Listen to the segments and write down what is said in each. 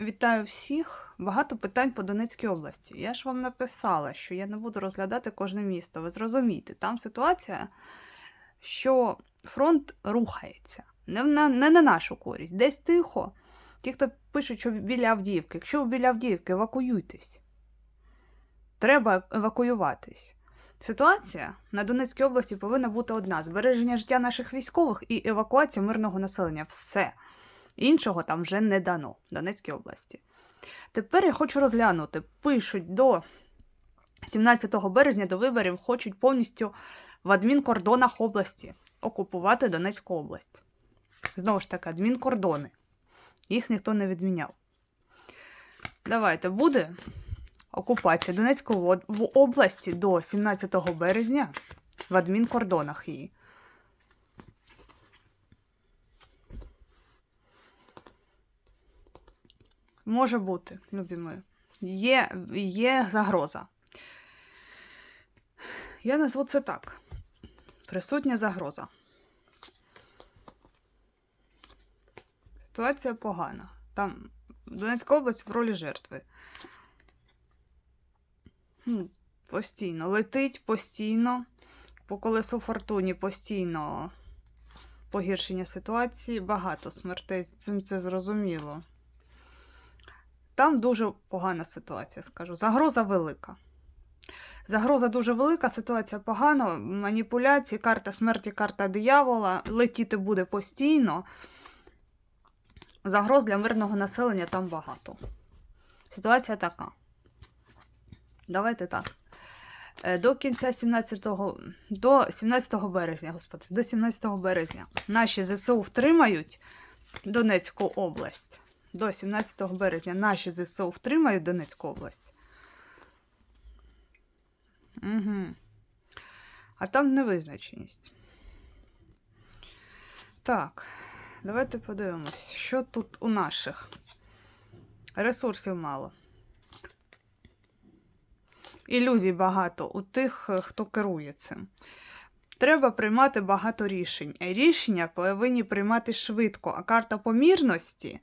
Вітаю всіх. Багато питань по Донецькій області. Я ж вам написала, що я не буду розглядати кожне місто. Ви зрозумієте, там ситуація, що фронт рухається. Не, на, не на нашу користь. Десь тихо. Ті, хто пишуть, що біля Авдіївки. Якщо ви біля Авдіївки, евакуюйтесь. Треба евакуюватись. Ситуація на Донецькій області повинна бути одна: збереження життя наших військових і евакуація мирного населення. Все. Іншого там вже не дано в Донецькій області. Тепер я хочу розглянути. Пишуть до 17 березня до виборів, хочуть повністю в адмінкордонах області окупувати Донецьку область. Знову ж таки, адмінкордони. Їх ніхто не відміняв. Давайте буде окупація Донецької в області до 17 березня в адмінкордонах її. Може бути, любі мої. Є, є загроза. Я назву це так. Присутня загроза. Ситуація погана. Там Донецька область в ролі жертви. Постійно. Летить постійно. По колесу фортуні постійно погіршення ситуації. Багато смертей. Цим це зрозуміло. Там дуже погана ситуація, скажу. Загроза велика. Загроза дуже велика, ситуація погана, маніпуляції, карта смерті, карта диявола. Летіти буде постійно. Загроз для мирного населення там багато. Ситуація така. Давайте так. Е, До кінця 17 до 17 березня, господи, до 17 березня наші ЗСУ втримають Донецьку область до 17 березня наші ЗСУ втримають Донецьку область. Угу. А там невизначеність. Так, давайте подивимось, що тут у наших. Ресурсів мало. Ілюзій багато у тих, е, хто керує цим. Треба приймати багато рішень. Рішення повинні приймати швидко, а карта помірності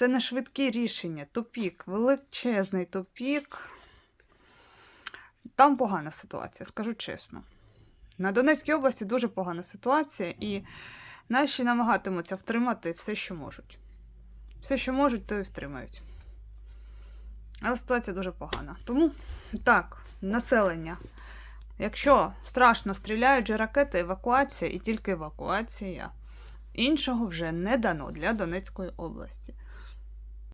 це не швидкі рішення. Тупік, величезний тупік. Там погана ситуація, скажу чесно. На Донецькій області дуже погана ситуація, і наші намагатимуться втримати все, що можуть. Все, що можуть, то і втримають. Але ситуація дуже погана. Тому так, населення. Якщо страшно стріляють же ракети, евакуація і тільки евакуація. Іншого вже не дано для Донецької області.